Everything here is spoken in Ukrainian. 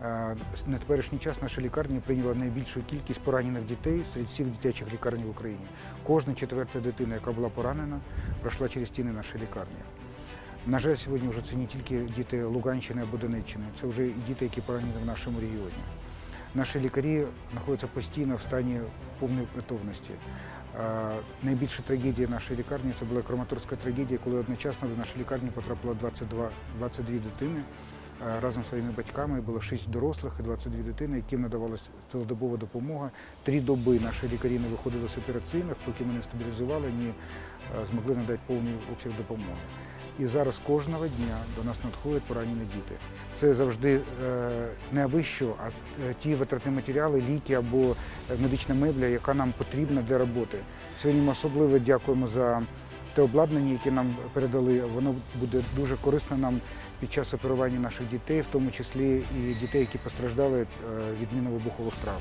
На теперішній час наша лікарня прийняла найбільшу кількість поранених дітей серед всіх дитячих лікарень в Україні. Кожна четверта дитина, яка була поранена, пройшла через стіни нашої лікарні. На жаль, сьогодні вже це не тільки діти Луганщини або Донеччини, це вже і діти, які поранені в нашому регіоні. Наші лікарі знаходяться постійно в стані повної готовності. Найбільша трагедія нашої лікарні це була краматорська трагедія, коли одночасно до нашої лікарні потрапило 22, 22 дитини. Е, Разом зі своїми батьками було 6 дорослих і 22 дитини, яким надавалася цілодобова допомога. Три доби наші лікарі не виходили з операційних, поки ми не стабілізували, ні е, змогли надати повний обсяг допомоги. І зараз кожного дня до нас надходять поранені діти. Це завжди е, не аби що, а ті витратні матеріали, ліки або медична мебля, яка нам потрібна для роботи. Сьогодні ми особливо дякуємо за те обладнання, яке нам передали. Воно буде дуже корисно нам під час оперування наших дітей, в тому числі і дітей, які постраждали е, від мінно-вибухових травм.